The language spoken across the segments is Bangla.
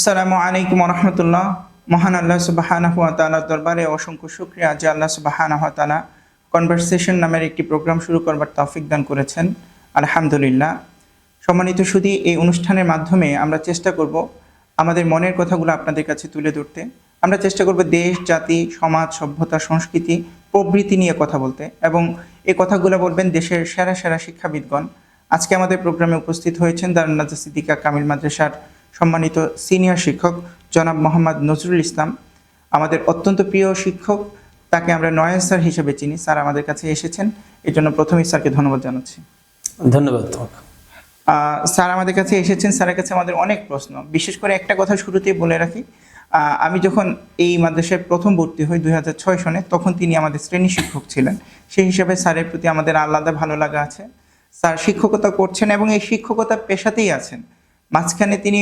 আসসালামু আলাইকুম রহমতুল্লাহ মহান আল্লাহ সুবাহানাহু তাআলার দরবারে অসংখ্য শুক্রিয়া। যে আল্লাহ সুবাহানাহু তাআলা কনভারসেশন নামের একটি প্রোগ্রাম শুরু করবার তৌফিক দান করেছেন। আলহামদুলিল্লাহ। সম্মানিত সুদী, এই অনুষ্ঠানের মাধ্যমে আমরা চেষ্টা করব আমাদের মনের কথাগুলো আপনাদের কাছে তুলে ধরতে। আমরা চেষ্টা করব দেশ, জাতি, সমাজ, সভ্যতা, সংস্কৃতি প্রবৃতি নিয়ে কথা বলতে এবং এই কথাগুলো বলবেন দেশের সেরা সেরা শিক্ষাবিদগণ। আজকে আমাদের প্রোগ্রামে উপস্থিত হয়েছেন দারুন্নাজা সিদ্দিকা কামিল মাদ্রাসার সম্মানিত সিনিয়র শিক্ষক জনাব মোহাম্মদ নজরুল ইসলাম আমাদের অত্যন্ত প্রিয় শিক্ষক তাকে আমরা নয়ন স্যার হিসেবে চিনি। স্যার আমাদের কাছে এসেছেন। এর জন্য প্রথমেই স্যারকে ধন্যবাদ জানাচ্ছি। ধন্যবাদ স্যার আমাদের কাছে এসেছেন। স্যারের কাছে আমাদের অনেক প্রশ্ন। বিশেষ করে একটা কথা শুরুতেই বলে রাখি আমি যখন এই মাদ্রাসায় প্রথম ভর্তি হই দুই হাজার ছয় সনে তখন তিনি আমাদের শ্রেণি শিক্ষক ছিলেন। সেই হিসাবে স্যারের প্রতি আমাদের আলাদা ভালো লাগা আছে। স্যার শিক্ষকতা করছেন এবং এই শিক্ষকতা পেশাতেই আছেন। মাঝখানে তিনি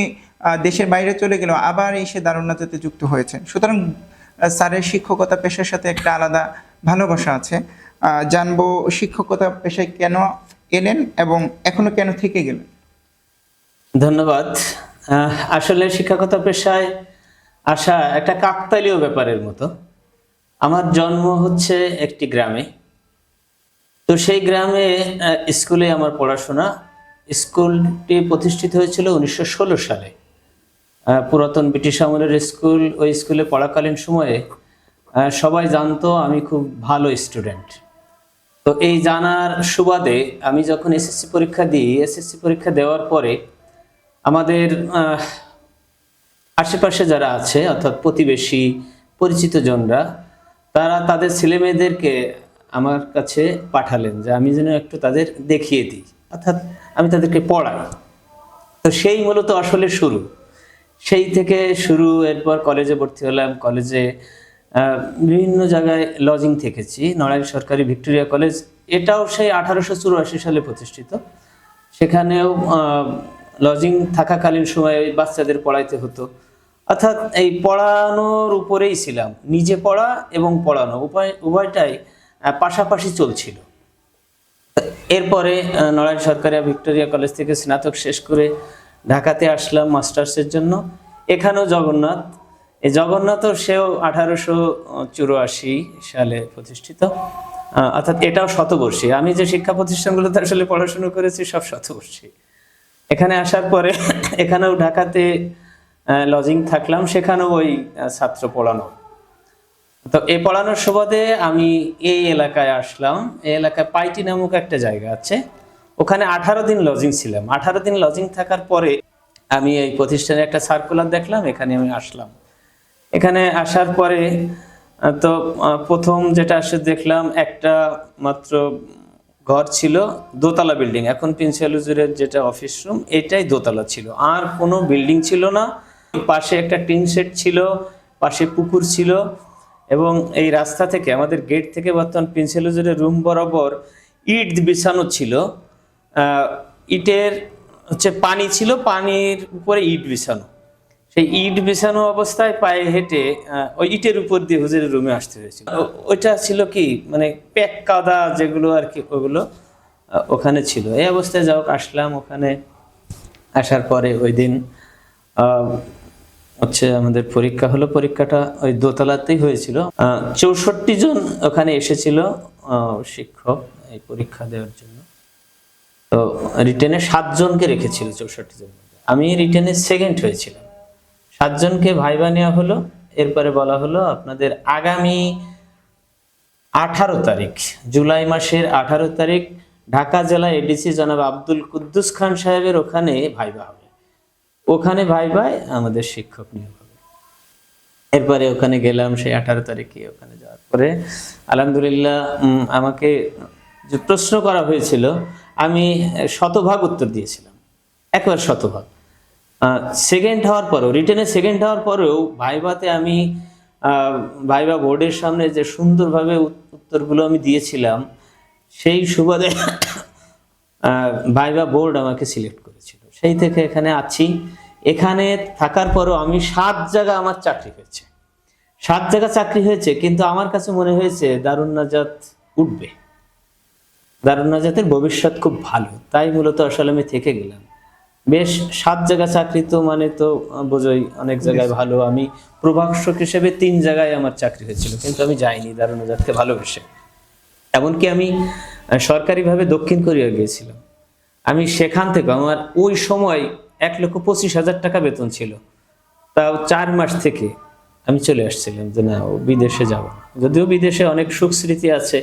দেশের বাইরে চলে গেলেও আবার এসে দারুণাতে যুক্ত হয়েছেন। সুতরাং স্যারের শিক্ষকতা পেশার সাথে একটা আলাদা ভালোবাসা আছে। জানব শিক্ষকতা পেশায় কেন এলেন এবং এখনও কেন থেকে গেলেন? ধন্যবাদ। আসলে শিক্ষকতা পেশায় আসা একটা কাকতালীয় ব্যাপারের মতো। আমার জন্ম হচ্ছে একটি গ্রামে। তো সেই গ্রামে স্কুলে আমার পড়াশোনা স্কুলটি প্রতিষ্ঠিত হয়েছিল উনিশশো ষোলো সালে। পুরাতন ব্রিটিশ আমলের স্কুল, ওই স্কুলে পড়াকালীন সময়ে সবাই জানতো আমি খুব ভালো স্টুডেন্ট। তো এই জানার সুবাদে আমি যখন এসএসসি পরীক্ষা দিই, এসএসসি পরীক্ষা দেওয়ার পরে আমাদের আশেপাশে যারা আছে, অর্থাৎ প্রতিবেশী, পরিচিত জনরা, তারা তাদের ছেলে মেয়েদেরকে আমার কাছে পাঠালেন যে আমি যেন একটু তাদের দেখিয়ে দিই। অর্থাৎ আমি তাদেরকে পড়াই। তো সেই মূলত আসলে শুরু। সেই থেকে শুরু, এরপর কলেজে ভর্তি হলাম। কলেজে বিভিন্ন জায়গায় লজিং থেকেছি। নড়াইল সরকারি ভিক্টোরিয়া কলেজ। এটাও সেই আঠারোশো চুরাশি সালে প্রতিষ্ঠিত। সেখানেও লজিং থাকাকালীন সময়ে বাচ্চাদের পড়াইতে হতো। অর্থাৎ এই পড়ানোর উপরেই ছিলাম। নিজে পড়া এবং পড়ানো। উপায় উভয়টাই পাশাপাশি চলছিল। এরপরে নড়াইল সরকারি ভিক্টোরিয়া কলেজ থেকে স্নাতক শেষ করে ঢাকাতে আসলাম মাস্টার্সের জন্য। এখানেও জগন্নাথ। এই জগন্নাথও সেও আঠারোশো চুরাশি সালে প্রতিষ্ঠিত। অর্থাৎ এটাও শতবর্ষী। আমি যে শিক্ষা প্রতিষ্ঠানগুলোতে আসলে পড়াশোনা করেছি, সব শতবর্ষী। এখানে আসার পরে এখানেও ঢাকাতে লজিং থাকলাম। সেখানেও ওই ছাত্র পড়ানো। তো এই পড়ানোর সুবাদে আমি এই এলাকায় আসলাম। এই এলাকায় পাইটি নামক একটা জায়গা আছে। ওখানে আঠারো দিন লজিং ছিলাম। আঠারো দিন লজিং থাকার পরে আমি এই প্রতিষ্ঠানে একটা সার্কুলার দেখলাম, এখানে আমি আসলাম। এখানে আসার পরে, তো প্রথম যেটা আসে দেখলাম, একটা মাত্র ঘর ছিল, দোতলা বিল্ডিং এখন প্রিন্সিপাল হুজুরের যেটা অফিস রুম এটাই দোতলা ছিল। আর কোনো বিল্ডিং ছিল না। পাশে একটা টিন সেট ছিল, পাশে পুকুর ছিল। এবং এই রাস্তা থেকে, আমাদের গেট থেকে বর্তমান প্রিন্সিপাল হুজুরের রুম বরাবর ইট বিছানো ছিল। ইটের হচ্ছে পানি ছিল, পানির উপরে ইট বিছানো। সেই ইট বিছানো অবস্থায় পায়ে হেঁটে ওই ইটের উপর দিয়ে হুজুরের রুমে আসতে হয়েছিল। ওইটা ছিল কি মানে প্যাক কাদা যেগুলো আর কি, ওগুলো ওখানে ছিল। এই অবস্থায় যাও আসলাম ওখানে। আসার পরে ওই দিন হচ্ছে আমাদের পরীক্ষা হলো, পরীক্ষাটা ওই দোতলাতেই হয়েছিল। চৌষট্টি জন ওখানে এসেছিল শিক্ষক এই পরীক্ষা দেওয়ার জন্য। তো রিটেনে সাতজনকে রেখেছিল চৌষট্টি জন আমি রিটেনে সেকেন্ড হয়েছিলাম। সাতজনকে ভাইবা নেওয়া হলো, এরপরে বলা হলো আপনাদের আগামী আঠারো তারিখ, জুলাই মাসের আঠারো তারিখ ঢাকা জেলা এডিসি জনাব আব্দুল কুদ্দুস খান সাহেবের ওখানে ভাইবা হবে। ওখানে ভাইবায় আমাদের শিক্ষক নিয়োগ হবে। এরপরে ওখানে গেলাম সেই আঠারো তারিখে ওখানে যাওয়ার পরে আলহামদুলিল্লাহ আমাকে যে প্রশ্ন করা হয়েছিল, আমি শতভাগ উত্তর দিয়েছিলাম। একবার শতভাগ। সেকেন্ড হওয়ার পরেও রিটেনে সেকেন্ড হওয়ার পরেও ভাইভাতে আমি ভাইভা বোর্ডের সামনে যে সুন্দরভাবে উত্তরগুলো আমি দিয়েছিলাম, সেই সুবাদে ভাইভা বোর্ড আমাকে সিলেক্ট করেছিল। সেই থেকে এখানে আছি। এখানে থাকার পরও আমি সাত জায়গা আমার চাকরি হয়েছে। সাত জায়গা চাকরি হয়েছে কিন্তু আমার কাছে মনে হয়েছে দারুণ নাজাত উঠবে। দারুণ নাজাতের ভবিষ্যৎ খুব ভালো তাই মূলত আসলে আমি থেকে গেলাম। বেশ সাত জায়গা চাকরি তো মানে তো বোঝোই অনেক জায়গায় ভালো। আমি প্রভাষক হিসেবে তিন জায়গায় আমার চাকরি হয়েছিল কিন্তু আমি যাইনি দারুণ যাতে ভালোবেসে। এমনকি আমি সরকারিভাবে দক্ষিণ কোরিয়া গিয়েছিলাম। আমি সেখান থেকে আমার ওই সময় এক লক্ষ পঁচিশ হাজার টাকা বেতন ছিল। তাও চার মাস থেকে আমি চলে আসছিলাম যে না ও বিদেশে যাব। যদিও বিদেশে অনেক সুখ স্মৃতি আছে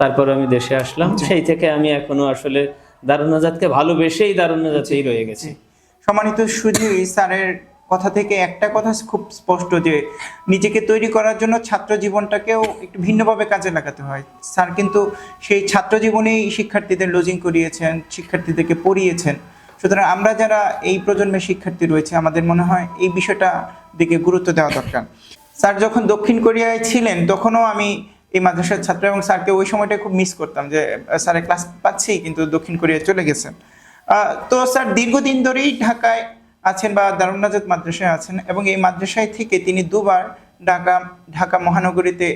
তারপর আমি দেশে আসলাম। সেই থেকে আমি এখনও আসলে দারুণ আজাদকে ভালোবেসেই দারুণ আজাদেই রয়ে গেছি। সম্মানিত সুধী স্যারের কথা থেকে একটা কথা খুব স্পষ্ট যে নিজেকে তৈরি করার জন্য ছাত্র জীবনটাকেও একটু ভিন্নভাবে কাজে লাগাতে হয়। স্যার কিন্তু সেই ছাত্র জীবনেই শিক্ষার্থীদের লজিং করিয়েছেন শিক্ষার্থীদেরকে পড়িয়েছেন। সুতরাং আমরা যারা এই প্রজন্মের শিক্ষার্থী রয়েছে, আমাদের মনে হয় এই বিষয়টা দিকে গুরুত্ব দেওয়া দরকার। স্যার যখন দক্ষিণ কোরিয়ায় ছিলেন, তখনও আমি এই মাদ্রাসার ছাত্র এবং স্যারকে ওই সময়টা খুব মিস করতাম যে স্যারের ক্লাস পাচ্ছি কিন্তু দক্ষিণ কোরিয়ায় চলে গেছেন। তো স্যার দীর্ঘদিন ধরেই ঢাকায় আছেন বা দারুণ নাজাত মাদ্রাসায় আছেন এবং এই মাদ্রাসায় থেকে তিনি দুবার ঢাকা ঢাকা মহানগরীতে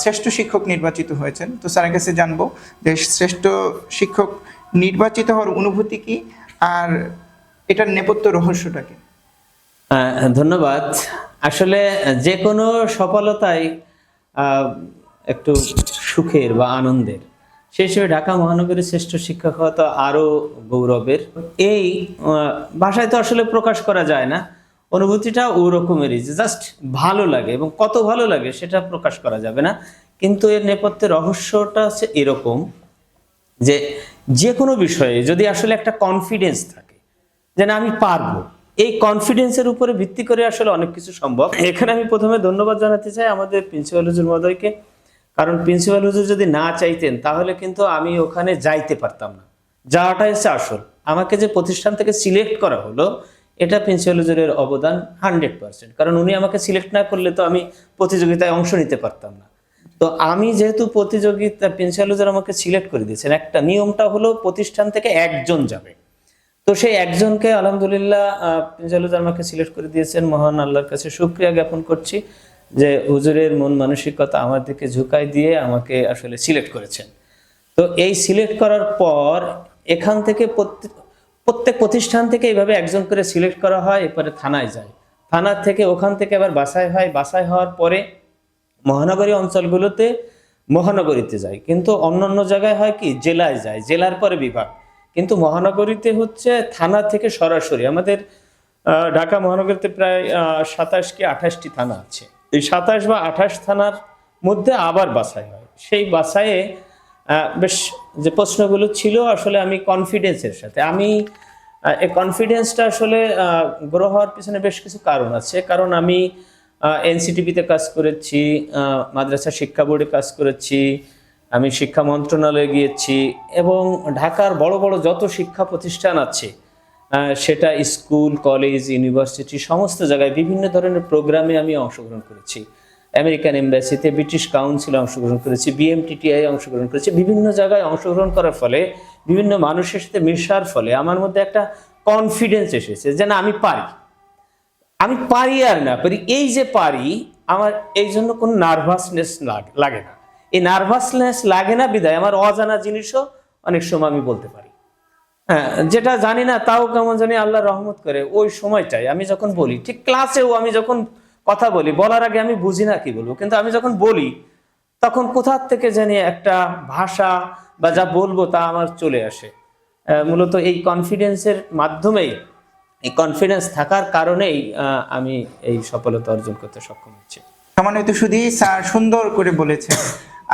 শ্রেষ্ঠ শিক্ষক নির্বাচিত হয়েছেন। তো স্যারের কাছে জানব যে শ্রেষ্ঠ শিক্ষক নির্বাচিত হওয়ার অনুভূতি কি? আর এটার নেপথ্য রহস্যটাকে। ধন্যবাদ। আসলে যে কোনো সফলতাই একটু সুখের বা আনন্দের। সেই হিসেবে ঢাকা মহানগরীর শ্রেষ্ঠ শিক্ষক হওয়া তো আরও গৌরবের। এই ভাষায় তো আসলে প্রকাশ করা যায় না। অনুভূতিটা ওরকমেরই রকমেরই জাস্ট ভালো লাগে এবং কত ভালো লাগে সেটা প্রকাশ করা যাবে না। কিন্তু এর নেপথ্যে রহস্যটা হচ্ছে এরকম। যে যে কোনো বিষয়ে যদি আসলে একটা কনফিডেন্স থাকে, যে না আমি পারব। এই কনফিডেন্সের উপরে ভিত্তি করে আসলে অনেক কিছু সম্ভব। এখানে আমি প্রথমে ধন্যবাদ জানাতে চাই আমাদের প্রিন্সিপাল হুজুর মহোদয়কে। কারণ প্রিন্সিপাল হুজুর যদি না চাইতেন, তাহলে কিন্তু আমি ওখানে যাইতে পারতাম না। যাওয়াটা হচ্ছে আসল। আমাকে যে প্রতিষ্ঠান থেকে সিলেক্ট করা হলো, এটা প্রিন্সিপাল হুজুরের অবদান হান্ড্রেড পার্সেন্ট কারণ উনি আমাকে সিলেক্ট না করলে তো আমি প্রতিযোগিতায় অংশ নিতে পারতাম না। তো আমি যেহেতু প্রতিযোগিতা প্রিন্সিপাল আমাকে সিলেক্ট করে দিয়েছেন, একটা নিয়মটা হলো প্রতিষ্ঠান থেকে একজন যাবে। তো সেই একজনকে আলহামদুলিল্লাহ প্রিন্সিপাল আমাকে সিলেক্ট করে দিয়েছেন। মহান আল্লাহর কাছে শুক্রিয়া জ্ঞাপন করছি যে হুজুরের মন মানসিকতা আমার দিকে ঝুঁকাই দিয়ে আমাকে আসলে সিলেক্ট করেছেন। তো এই সিলেক্ট করার পর এখান থেকে প্রত্যেক- প্রতিষ্ঠান থেকে এইভাবে একজন করে সিলেক্ট করা হয়, এরপরে থানায় যায়। থানা থেকে ওখান থেকে আবার বাসায় হয়। বাসায় হওয়ার পরে মহানগরী অঞ্চলগুলোতে মহানগরীতে যায়। কিন্তু অন্য অন্য জায়গায় হয় কি? জেলায় যায়। জেলার পরে বিভাগ। কিন্তু মহানগরীতে হচ্ছে থানা থেকে সরাসরি। আমাদের ঢাকা মহানগরীতে প্রায় সাতাশ কি আঠাশটি থানা আছে। এই সাতাশ বা আঠাশ থানার মধ্যে আবার বাছাই হয়। সেই বাছাইয়ে বেশ যে প্রশ্নগুলো ছিল, আসলে আমি কনফিডেন্সের সাথে। আমি এই কনফিডেন্সটা আসলে গ্রো হওয়ার পিছনে বেশ কিছু কারণ আছে। কারণ আমি এনসিটিভিতে কাজ করেছি মাদ্রাসা শিক্ষা বোর্ডে কাজ করেছি, আমি শিক্ষা মন্ত্রণালয়ে গিয়েছি এবং ঢাকার বড় বড় যত শিক্ষা প্রতিষ্ঠান আছে সেটা স্কুল, কলেজ, ইউনিভার্সিটি, সমস্ত জায়গায় বিভিন্ন ধরনের প্রোগ্রামে আমি অংশগ্রহণ করেছি। আমেরিকান এম্বাসিতে ব্রিটিশ কাউন্সিলে অংশগ্রহণ করেছি বিএমটিটিআই অংশগ্রহণ করেছি, বিভিন্ন জায়গায় অংশগ্রহণ করার ফলে, বিভিন্ন মানুষের সাথে মেশার ফলে আমার মধ্যে একটা কনফিডেন্স এসেছে যেন আমি পারি। আমি পারি আর না পারি, এই যে পারি, আমার এই জন্য কোনো নার্ভাসনেস লাগে না। এই নার্ভাসনেস লাগে না বিদায় আমার অজানা জিনিসও অনেক সময় আমি বলতে পারি। হ্যাঁ যেটা জানি না তাও কেমন জানি আল্লাহ রহমত করে, ওই সময়টাই আমি যখন বলি, ঠিক ক্লাসেও আমি যখন কথা বলি, বলার আগে আমি বুঝি না কি বলব, কিন্তু আমি যখন বলি, তখন কোথার থেকে জানি একটা ভাষা বা যা বলব তা আমার চলে আসে। মূলত এই কনফিডেন্সের মাধ্যমেই এই কনফিডেন্স থাকার কারণেই আমি এই সফলতা অর্জন করতে সক্ষম হচ্ছি। সম্মানিত শুধু স্যার সুন্দর করে বলেছেন।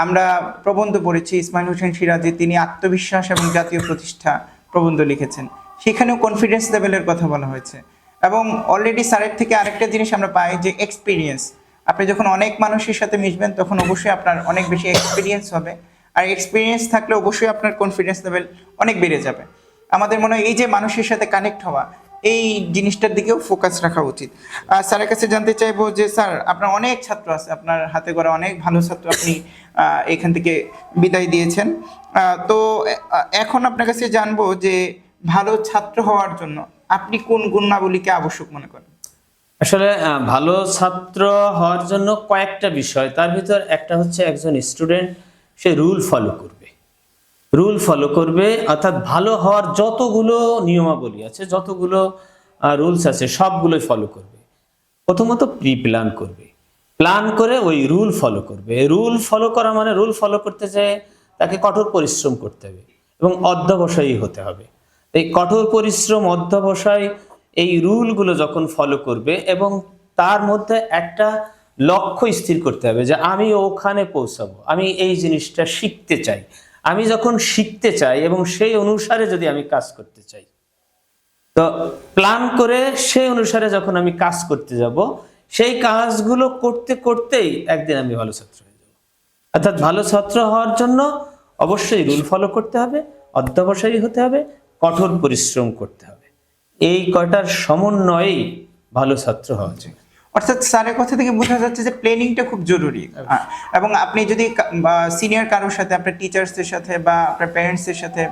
আমরা প্রবন্ধ পড়েছি, ইসমাইল হোসেন সিরাজি তিনি আত্মবিশ্বাস এবং জাতীয় প্রতিষ্ঠা প্রবন্ধ লিখেছেন। সেখানেও কনফিডেন্স লেভেলের কথা বলা হয়েছে। এবং অলরেডি স্যারের থেকে আরেকটা জিনিস আমরা পাই যে এক্সপিরিয়েন্স আপনি যখন অনেক মানুষের সাথে মিশবেন, তখন অবশ্যই আপনার অনেক বেশি এক্সপিরিয়েন্স হবে। আর এক্সপিরিয়েন্স থাকলে অবশ্যই আপনার কনফিডেন্স লেভেল অনেক বেড়ে যাবে। আমাদের মনে হয় এই যে মানুষের সাথে কানেক্ট হওয়া এই জিনিসটার দিকেও ফোকাস রাখা উচিত। আর স্যারের কাছে জানতে চাইব যে, স্যার, আপনার অনেক ছাত্র আছে, আপনার হাতে গড়া অনেক ভালো ছাত্র আপনি এখান থেকে বিদায় দিয়েছেন। তো এখন আপনার কাছে জানব যে, ভালো ছাত্র হওয়ার জন্য আপনি কোন গুণাবলীকে আবশ্যক মনে করেন? আসলে ভালো ছাত্র হওয়ার জন্য কয়েকটা বিষয়। তার ভিতর একটা হচ্ছে একজন স্টুডেন্ট সে রুল ফলো করবে রুল ফলো করবে, অর্থাৎ ভালো হওয়ার যতগুলো নিয়মাবলী আছে, যতগুলো রুলস আছে, সবগুলোই ফলো করবে। প্রথমত প্রি প্ল্যান করবে। প্ল্যান করে ওই রুল ফলো করবে। রুল ফলো করা মানে রুল ফলো করতে যায় তাকে কঠোর পরিশ্রম করতে হবে এবং অধ্যবসায়ী হতে হবে। এই কঠোর পরিশ্রম, অধ্যবসায় এই রুলগুলো যখন ফলো করবে এবং তার মধ্যে একটা লক্ষ্য স্থির করতে হবে যে আমি ওখানে পৌঁছাবো, আমি এই জিনিসটা শিখতে চাই। আমি যখন শিখতে চাই এবং সেই অনুসারে যদি আমি কাজ করতে চাই, তো প্ল্যান করে সেই অনুসারে যখন আমি কাজ করতে যাব, সেই কাজগুলো করতে করতেই একদিন আমি ভালো ছাত্র হয়ে যাব। অর্থাৎ ভালো ছাত্র হওয়ার জন্য অবশ্যই রুল ফলো করতে হবে, অধ্যবসায়ী হতে হবে, কঠোর পরিশ্রম করতে হবে। এই কয়টার সমন্বয়েই ভালো ছাত্র হওয়া যায় অর্থাৎ স্যারের কথা থেকে বোঝা যাচ্ছে যে প্ল্যানিংটা খুব জরুরি। এবং আপনি যদি সিনিয়র কারোর সাথে আপনার টিচার্সদের সাথে বা আপনার প্যারেন্টসদের সাথে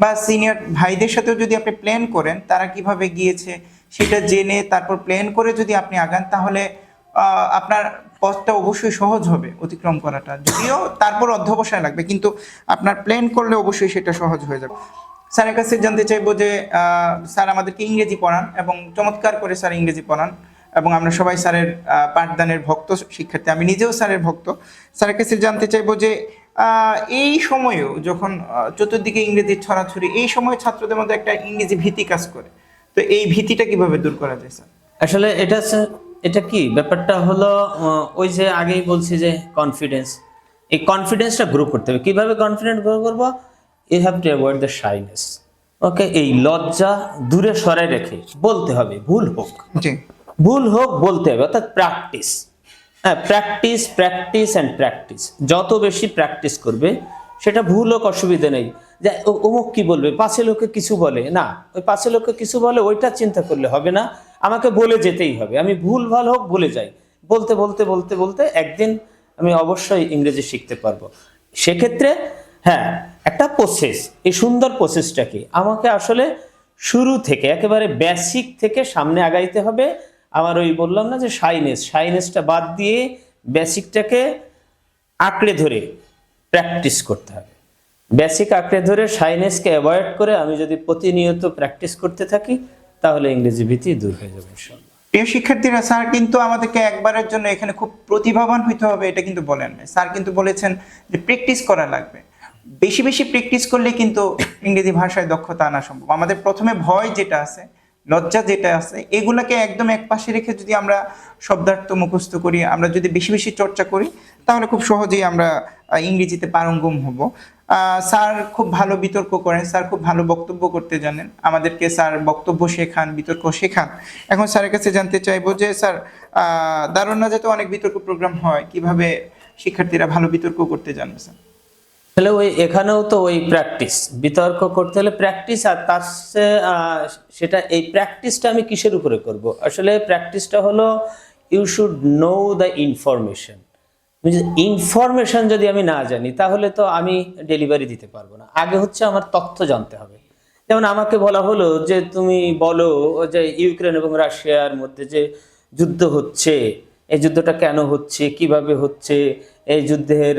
বা সিনিয়র ভাইদের সাথেও যদি আপনি প্ল্যান করেন তারা কীভাবে গিয়েছে সেটা জেনে তারপর প্ল্যান করে যদি আপনি আগান তাহলে আপনার পথটা অবশ্যই সহজ হবে অতিক্রম করাটা। যদিও তারপর অধ্যবসায় লাগবে কিন্তু আপনার প্ল্যান করলে অবশ্যই সেটা সহজ হয়ে যাবে। স্যারের কাছে জানতে চাইব যে স্যার আমাদেরকে ইংরেজি পড়ান এবং চমৎকার করে স্যার ইংরেজি পড়ান। এবং আমরা সবাই স্যারের পাঠদানের ভক্ত শিক্ষার্থী। আমি নিজেও স্যারের ভক্ত। স্যারের কাছে জানতে চাইব যে এই সময়েও যখন চতুর্দিকে ইংরেজি ছড়াছড়ি এই সময় ছাত্রদের মধ্যে একটা ইংরেজি ভীতি কাজ করে। তো এই ভীতিটা কীভাবে দূর করা যায় স্যার? আসলে এটা এটা কি? ব্যাপারটা হলো ওই যে আগেই বলছি যে কনফিডেন্স এই কনফিডেন্সটা গ্রো করতে হবে। কীভাবে কনফিডেন্স গ্রো করব? You have to avoid the shyness okay এই লজ্জা দূরে সরাই রেখে। বলতে হবে ভুল হোক। জি। ভুল হোক বলতে হবে, অর্থাৎ প্র্যাকটিস হ্যাঁ প্র্যাকটিস প্র্যাকটিস অ্যান্ড প্র্যাকটিস যত বেশি প্র্যাকটিস করবে, সেটা ভুল হোক, অসুবিধা নেই। যে অমুক কি বলবে? পাশে লোকে কিছু বলে। না, ওই পাশে লোকে কিছু বলে, ওইটা চিন্তা করলে হবে না। আমাকে বলে যেতেই হবে। আমি ভুল, ভালো হোক, বলে যাই। বলতে বলতে বলতে বলতে একদিন আমি অবশ্যই ইংরেজি শিখতে পারব। সেক্ষেত্রে হ্যাঁ একটা প্রসেস এই সুন্দর প্রসেসটা কি আমাকে আসলে শুরু থেকে, একেবারে বেসিক থেকে সামনে আগাইতে হবে। আমার ওই বললাম না যে সাইনেস সাইনেসটা বাদ দিয়ে বেসিকটাকে আঁকড়ে ধরে প্র্যাকটিস করতে হবে। বেসিক আঁকড়ে ধরে সাইনেসকে অ্যাভয়েড করে আমি যদি প্রতিনিয়ত প্র্যাকটিস করতে থাকি, তাহলে ইংরেজি ভীতি দূর হয়ে যাবে প্রিয় শিক্ষার্থীরা, স্যার কিন্তু আমাদেরকে একবারের জন্য এখানে খুব প্রতিভাবান হইতে হবে, এটা কিন্তু বলেন নাই। স্যার কিন্তু বলেছেন যে প্র্যাকটিস করা লাগবে। বেশি বেশি প্র্যাকটিস করলে কিন্তু ইংরেজি ভাষায় দক্ষতা আনা সম্ভব। আমাদের প্রথমে ভয় যেটা আছে লজ্জা যেটা আছে, এগুলাকে একদম এক পাশে রেখে যদি আমরা শব্দার্থ মুখস্থ করি, আমরা যদি বেশি বেশি চর্চা করি, তাহলে খুব সহজেই আমরা ইংরেজিতে পারঙ্গম হব। স্যার খুব ভালো বিতর্ক করেন, স্যার খুব ভালো বক্তব্য করতে জানেন। আমাদেরকে স্যার বক্তব্য শেখান, বিতর্ক শেখান। এখন স্যারের কাছে জানতে চাইব যে, স্যার দারুণ নাজাতে অনেক বিতর্ক প্রোগ্রাম হয়। কীভাবে শিক্ষার্থীরা ভালো বিতর্ক করতে জানেন স্যার? তাহলে ওই এখানেও তো ওই প্র্যাকটিস বিতর্ক করতে হলে প্র্যাকটিস আর তার সেটা এই প্র্যাকটিসটা আমি কিসের উপরে করব? আসলে প্র্যাকটিসটা হলো you should know the information information যদি আমি না জানি, তাহলে তো আমি ডেলিভারি দিতে পারব না। আগে হচ্ছে আমার তথ্য জানতে হবে। যেমন আমাকে বলা হলো যে তুমি বলো যে ইউক্রেন এবং রাশিয়ার মধ্যে যে যুদ্ধ হচ্ছে, এই যুদ্ধটা কেন হচ্ছে, কীভাবে হচ্ছে এই যুদ্ধের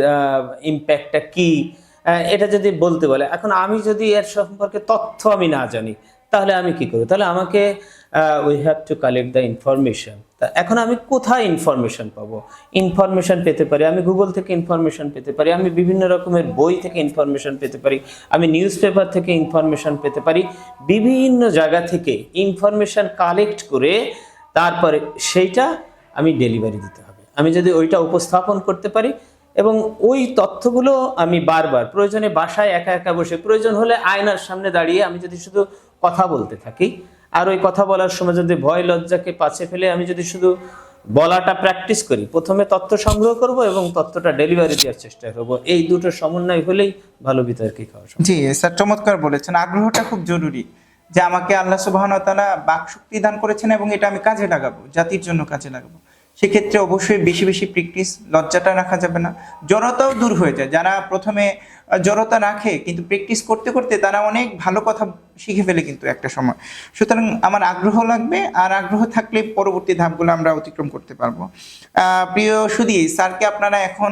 ইম্প্যাক্টটা কি? এটা যদি বলতে বলে, এখন আমি যদি এর সম্পর্কে তথ্য আমি না জানি, তাহলে আমি কি করব? তাহলে আমাকে we have to collect the information তা এখন আমি কোথায় ইনফরমেশন পাবো? ইনফরমেশন পেতে পারি, আমি গুগল থেকে ইনফরমেশন পেতে পারি, আমি বিভিন্ন রকমের বই থেকে ইনফরমেশন পেতে পারি, আমি নিউজ পেপার থেকে ইনফরমেশন পেতে পারি, বিভিন্ন জায়গা থেকে ইনফরমেশন কালেক্ট করে তারপরে সেইটা আমি ডেলিভারি দিতে হবে। আমি যদি ওইটা উপস্থাপন করতে পারি এবং ওই তথ্যগুলো আমি বারবার, প্রয়োজনে বাসায় একা একা বসে, প্রয়োজন হলে আয়নার সামনে দাঁড়িয়ে আমি যদি শুধু কথা বলতে থাকি, আর ওই কথা বলার সময় যদি ভয় লজ্জাকে পাছে ফেলে আমি যদি শুধু বলাটা প্র্যাকটিস করি, প্রথমে তথ্য সংগ্রহ করব এবং তথ্যটা ডেলিভারি দেওয়ার চেষ্টা করব। এই দুটো সমন্বয় হলেই ভালো বিতর্কিক হওয়া জি, স্যার, চমৎকার বলেছেন। আগ্রহটা খুব জরুরি যে আমাকে আল্লাহ সুবাহন তালা বাক শক্তি দান করেছেন এবং এটা আমি কাজে লাগাবো, জাতির জন্য কাজে লাগাবো। সেক্ষেত্রে অবশ্যই বেশি বেশি প্র্যাকটিস লজ্জাটা রাখা যাবে না। জড়তাও দূর হয়ে যায়। যারা প্রথমে জড়তা রাখে, কিন্তু প্র্যাকটিস করতে করতে তারা অনেক ভালো কথা শিখে ফেলে কিন্তু একটা সময়। সুতরাং আমার আগ্রহ লাগবে, আর আগ্রহ থাকলে পরবর্তী ধাপগুলো আমরা অতিক্রম করতে পারব। প্রিয় সুদী স্যারকে আপনারা এখন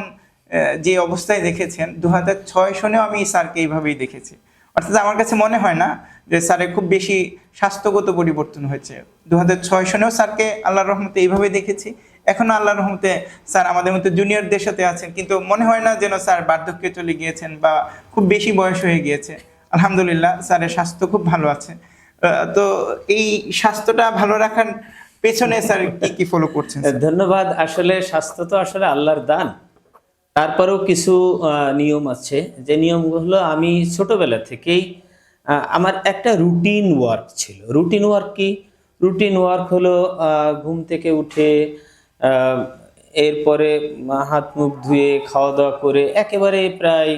যে অবস্থায় দেখেছেন দু হাজার ছয় সনেও আমি স্যারকে এইভাবেই দেখেছি। অর্থাৎ আমার কাছে মনে হয় না যে স্যারের খুব বেশি স্বাস্থ্যগত পরিবর্তন হয়েছে। দু হাজার ছয় সনেও স্যারকে আল্লাহর রহমতে এইভাবে দেখেছি। এখনও আল্লাহর রহমতে স্যার আমাদের মতো জুনিয়রদের সাথে আছেন, কিন্তু মনে হয় না যেন স্যার বার্ধক্যে চলে গিয়েছেন বা খুব বেশি বয়স হয়ে গিয়েছে। আলহামদুলিল্লাহ, স্যারের স্বাস্থ্য খুব ভালো আছে। তো এই স্বাস্থ্যটা ভালো রাখার পেছনে স্যার কি কি ফলো করছেন ধন্যবাদ। আসলে স্বাস্থ্য তো আসলে আল্লাহর দান। তারপরেও কিছু নিয়ম আছে। যে নিয়মগুলো আমি ছোটবেলা থেকেই আমার একটা রুটিন ওয়ার্ক ছিল। রুটিন ওয়ার্ক কি? রুটিন ওয়ার্ক হলো ঘুম থেকে উঠে এরপরে হাত মুখ ধুয়ে খাওয়া দাওয়া করে একেবারে প্রায়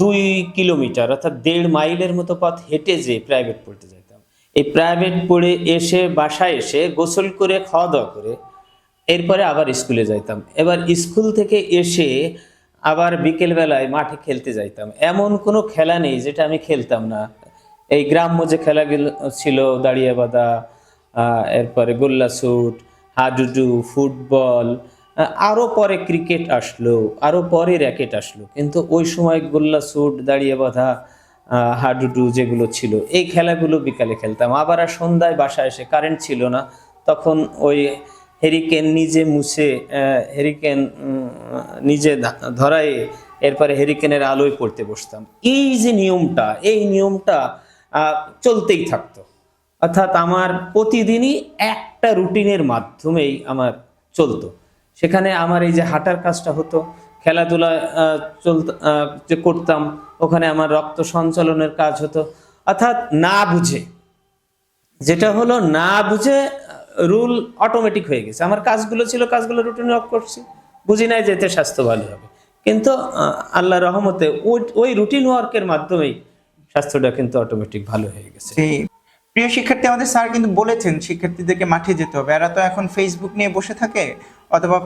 দুই কিলোমিটার অর্থাৎ দেড় মাইলের মতো পথ হেঁটে যে প্রাইভেট পড়তে যেতাম এই প্রাইভেট পড়ে এসে বাসায় এসে গোসল করে খাওয়া দাওয়া করে এরপরে আবার স্কুলে যাইতাম। এবার স্কুল থেকে এসে আবার বিকেলবেলায় মাঠে খেলতে যাইতাম। এমন কোনো খেলা নেই যেটা আমি খেলতাম না। এই গ্রাম্য যে খেলাগুলো ছিল দাঁড়িয়ে বাঁধা এরপরে গোল্লা শুট হাডুডু ফুটবল আহ, আরও পরে ক্রিকেট আসলো আরও পরে র্যাকেট আসলো। কিন্তু ওই সময় গোল্লা শুট দাঁড়িয়ে বাঁধা হাডুডু যেগুলো ছিল এই খেলাগুলো বিকালে খেলতাম। আবার আর সন্ধ্যায় বাসায় এসে কারেন্ট ছিল না। তখন ওই হেরিকেন নিজে মুছে হেরিকেন নিজে ধা- ধরায় এরপরে হেরিকেনের আলোয় পড়তে বসতাম। এই যে নিয়মটা এই নিয়মটা চলতেই থাকতো। অর্থাৎ আমার প্রতিদিনই একটা রুটিনের মাধ্যমেই আমার চলতো। সেখানে আমার এই যে হাঁটার কাজটা হতো, খেলাধুলা চলত যে করতাম, ওখানে আমার রক্ত সঞ্চালনের কাজ হতো। অর্থাৎ না বুঝে, যেটা হলো না বুঝে রুল অটোমেটিক হয়ে গেছে। আমার কাজগুলো ছিল, কাজগুলো রুটিন অফ করছি, বুঝি নাই যেতে স্বাস্থ্য ভালো হবে। কিন্তু আল্লাহ রহমতে ওই ওই রুটিন ওয়ার্কের মাধ্যমেই স্বাস্থ্যটা কিন্তু অটোমেটিক ভালো হয়ে গেছে। প্রিয় শিক্ষার্থী, আমাদের স্যার কিন্তু বলেছেন শিক্ষার্থীদেরকে মাঠে যেতে হবে। এরা তো এখন ফেসবুক নিয়ে বসে থাকে অথবা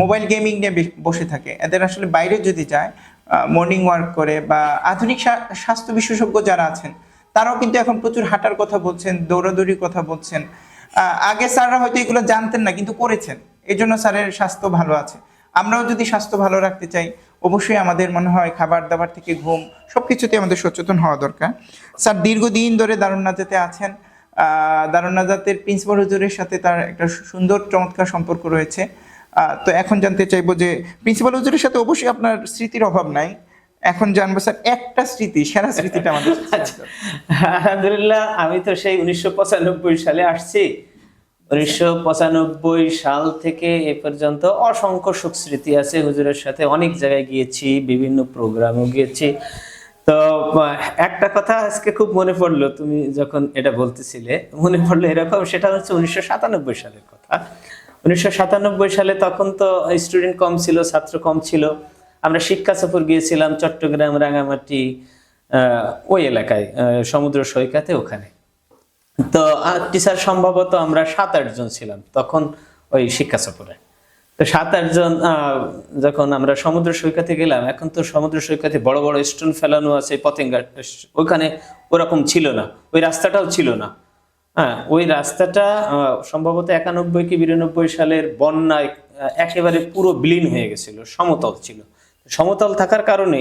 মোবাইল গেমিং নিয়ে বসে থাকে। এদের আসলে বাইরে যদি যায় মর্নিং ওয়ার্ক করে বা আধুনিক স্বাস্থ্য বিশেষজ্ঞ যারা আছেন, তারাও কিন্তু এখন প্রচুর হাঁটার কথা বলছেন, দৌড়াদৌড়ির কথা বলছেন। আগে স্যাররা হয়তো এগুলো জানতেন না, কিন্তু করেছেন। এই জন্য স্যারের স্বাস্থ্য ভালো আছে। আমরাও যদি স্বাস্থ্য ভালো রাখতে চাই অবশ্যই আমাদের মনে হয় খাবার দাবার থেকে ঘুম সবকিছুতে আমাদের সচেতন হওয়া দরকার। স্যার, দীর্ঘদিন ধরে দারুণ নাজাতে আছেন। দারুণ নাজাতের প্রিন্সিপাল হুজুরের সাথে তার একটা সুন্দর চমৎকার সম্পর্ক রয়েছে। তো এখন জানতে চাইব যে প্রিন্সিপাল হুজুরের সাথে অবশ্যই আপনার স্মৃতির অভাব নাই। এখন জানব, স্যার, একটা স্মৃতি, সেরা স্মৃতিটা আমাদের share আলহামদুলিল্লাহ, আমি তো সেই উনিশশো পঁচানব্বই সালে আসছি। উনিশশো পঁচানব্বই সাল থেকে এ পর্যন্ত অসংখ্য সুখ স্মৃতি আছে। হুজুরের সাথে অনেক জায়গায় গিয়েছি, বিভিন্ন প্রোগ্রামও গিয়েছি। তো একটা কথা আজকে খুব মনে পড়ল, তুমি যখন এটা বলতেছিলে, মনে পড়ল এরকম, সেটা হচ্ছে উনিশশো সাতানব্বই সালের কথা। উনিশশো সাতানব্বই সালে তখন তো স্টুডেন্ট কম ছিল, ছাত্র কম ছিল। আমরা শিক্ষা সফর গিয়েছিলাম চট্টগ্রাম রাঙামাটি ওই এলাকায় সমুদ্র সৈকতে ওখানে। তো টিচার সম্ভবত আমরা সাত আট জন ছিলাম তখন ওই শিক্ষা সফরে। তো সাত আট জন যখন আমরা সমুদ্র সৈকতে গেলাম, এখন তো সমুদ্র সৈকতে বড় বড় স্টোন ফেলানো আছে, পতেঙ্গা ওইখানে ওরকম ছিল না, ওই রাস্তাটাও ছিল না। হ্যাঁ ওই রাস্তাটা সম্ভবত একানব্বই কি বিরানব্বই সালের বন্যায় একেবারে পুরো বিলীন হয়ে গেছিল, সমতল ছিল। সমতল থাকার কারণে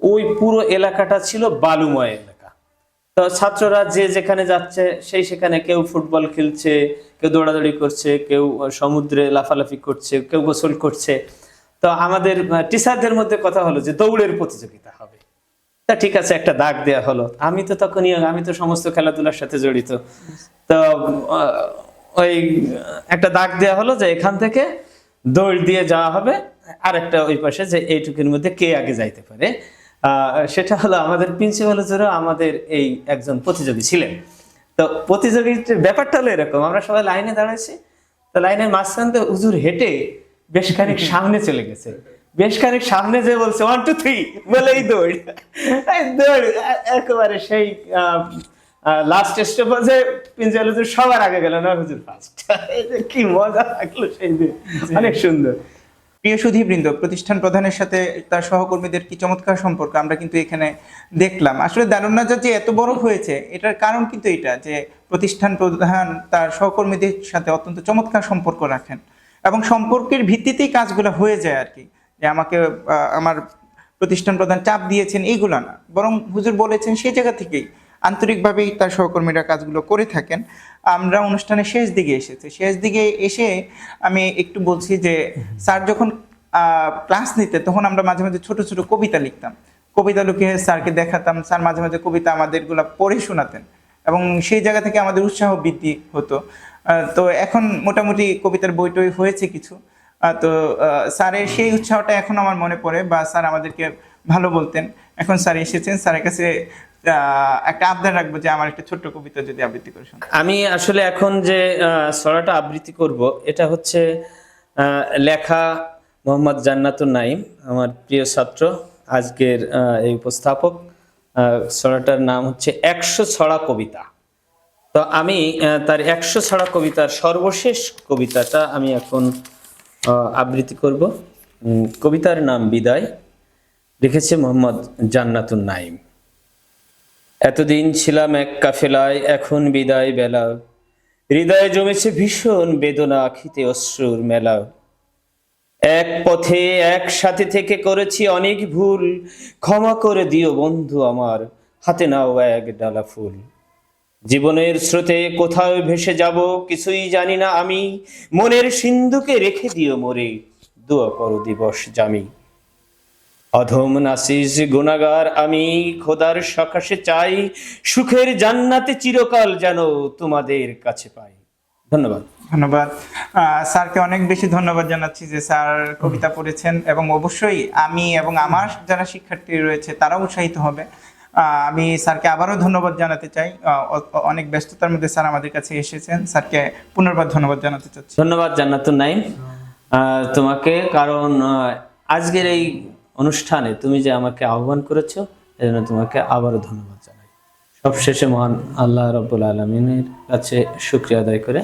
ওই পুরো এলাকাটা ছিল বালুময় এলাকা। তো ছাত্ররা যে যেখানে যাচ্ছে, সেই সেখানে কেউ ফুটবল খেলছে, কেউ দৌড়াদৌড়ি করছে, কেউ সমুদ্রে লাফালাফি করছে, কেউ গোসল করছে। তো আমাদের টিচারদের মধ্যে কথা হলো যে দৌড়ের প্রতিযোগিতা হবে। তা ঠিক আছে, একটা দাগ দেয়া হলো। আমি তো তখনই, আমি তো সমস্ত খেলাধুলার সাথে জড়িত। তো ওই, একটা দাগ দেয়া হলো যে এখান থেকে দৌড় দিয়ে যাওয়া হবে। আর একটা ওই পাশে যে এইটুকুর মধ্যে কে আগে যাইতে পারে? সেটা হলো আমাদের প্রিন্সিপাল হুজুরও আমাদের এই একজন প্রতিযোগী ছিলেন। তো প্রতিযোগিতার ব্যাপারটা হলো এরকম আমরা সবাই লাইনে দাঁড়াইছি তো লাইনের মাঝখান থেকে হুজুর হেঁটে বেশ খানিক সামনে চলে গেছে। বেশ খানিক সামনে যে বলছে ওয়ান টু থ্রি বলেই দৌড়। এই দৌড় একেবারে সেই লাস্ট স্টেপে প্রিন্সিপাল হুজুর সবার আগে গেল না হুজুর ফার্স্ট কি মজা লাগল সেই দিন। অনেক সুন্দর। প্রিয় সুধীবৃন্দ, প্রতিষ্ঠান প্রধানের সাথে তার সহকর্মীদের কি চমৎকার সম্পর্ক? আমরা কিন্তু এখানে দেখলাম। আসলে দারুণাজাত যে এত বড় হয়েছে, এটার কারণ কিন্তু এটা যে প্রতিষ্ঠান প্রধান তার সহকর্মীদের সাথে অত্যন্ত চমৎকার সম্পর্ক রাখেন এবং সম্পর্কের ভিত্তিতেই কাজগুলো হয়ে যায় আর কি। যে আমাকে আমার প্রতিষ্ঠান প্রধান চাপ দিয়েছেন, এইগুলো না। বরং হুজুর বলেছেন সেই জায়গা থেকেই। আন্তরিকভাবেই তার সহকর্মীরা কাজগুলো করে থাকেন। আমরা অনুষ্ঠানের শেষ দিকে এসেছি। শেষ দিকে এসে আমি একটু বলছি যে, স্যার যখন ক্লাস নিতে তখন আমরা মাঝে মাঝে ছোট ছোট কবিতা লিখতাম। কবিতা লিখে স্যারকে দেখাতাম। স্যার মাঝে মাঝে কবিতা আমাদেরগুলো পড়ে শোনাতেন এবং সেই জায়গা থেকে আমাদের উৎসাহ বৃদ্ধি হতো। তো এখন মোটামুটি কবিতার বই টই হয়েছে কিছু। তো স্যারের সেই উৎসাহটা এখন আমার মনে পড়ে বা স্যার আমাদেরকে ভালো বলতেন। এখন স্যার এসেছেন। স্যারের কাছে একটা আবদার রাখব যে আমার একটা ছোট্ট কবিতা যদি আবৃত্তি করে আমি আসলে এখন যে ছড়াটা আবৃত্তি করব, এটা হচ্ছে লেখা মোহাম্মদ জান্নাতুর নাইম আমার প্রিয় ছাত্র, আজকের এই উপস্থাপক। ছড়াটার নাম হচ্ছে একশো ছড়া কবিতা। তো আমি তার একশো ছড়া কবিতার সর্বশেষ কবিতাটা আমি এখন আবৃত্তি করব। কবিতার নাম বিদায়। লিখেছে মোহাম্মদ জান্নাতুন নাইম এতদিন ছিলাম এক কাফেলায়, এখন বিদায় বেলা। হৃদয়ে জমেছে ভীষণ বেদনা, আখিতে অশ্রুর মেলা। এক পথে একসাথে থেকে করেছি অনেক ভুল, ক্ষমা করে দিও বন্ধু আমার, হাতে নাও এক ডালা ফুল। জীবনের স্রোতে কোথাও ভেসে যাব, কিছুই জানি না আমি, মনের সিন্ধুকে রেখে দিও মোরে, দোয়া করো দিবস জামি। অধম নাসিস গুণাগার আমি খোদার সকাশে চাই সুখের জান্নাতে চিরকাল যেন তোমাদের কাছে পাই। ধন্যবাদ। ধন্যবাদ। স্যারকে অনেক বেশি ধন্যবাদ জানাচ্ছি যে স্যার কবিতা পড়েছেন এবং অবশ্যই আমি এবং আমার যারা শিক্ষার্থী রয়েছে তারা উৎসাহিত হবে। আমি স্যারকে আবারও ধন্যবাদ জানাতে চাই। অনেক ব্যস্ততার মধ্যে স্যার আমাদের কাছে এসেছেন। স্যারকে পুনর্বার ধন্যবাদ জানাতে চাচ্ছি। ধন্যবাদ জান্নাতুন নাইম তোমাকে কারণ আজকের এই অনুষ্ঠানে তুমি যে আমাকে আহ্বান করেছ, এজন্য তোমাকে আবারও ধন্যবাদ জানাই। সবশেষে মহান আল্লাহ রব্বুল আলমিনের কাছে শুক্রিয়া আদায় করে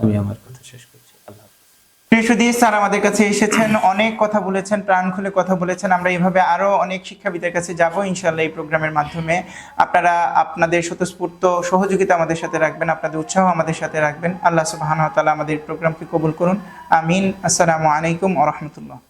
আমি আমার কথা শেষ করছি। আল্লাহ হাফেজ। প্রিয় স্যার আমাদের কাছে এসেছেন, অনেক কথা বলেছেন, প্রাণ খুলে কথা বলেছেন। আমরা এইভাবে আরও অনেক শিক্ষাবিদের কাছে যাব ইনশাল্লাহ এই প্রোগ্রামের মাধ্যমে। আপনারা আপনাদের স্বতঃস্ফূর্ত সহযোগিতা আমাদের সাথে রাখবেন, আপনাদের উৎসাহ আমাদের সাথে রাখবেন। আল্লাহ সুবাহান তালা আমাদের প্রোগ্রামকে কবুল করুন। আমিন। আসসালামু আলাইকুম আ রহমতুল্লাহ।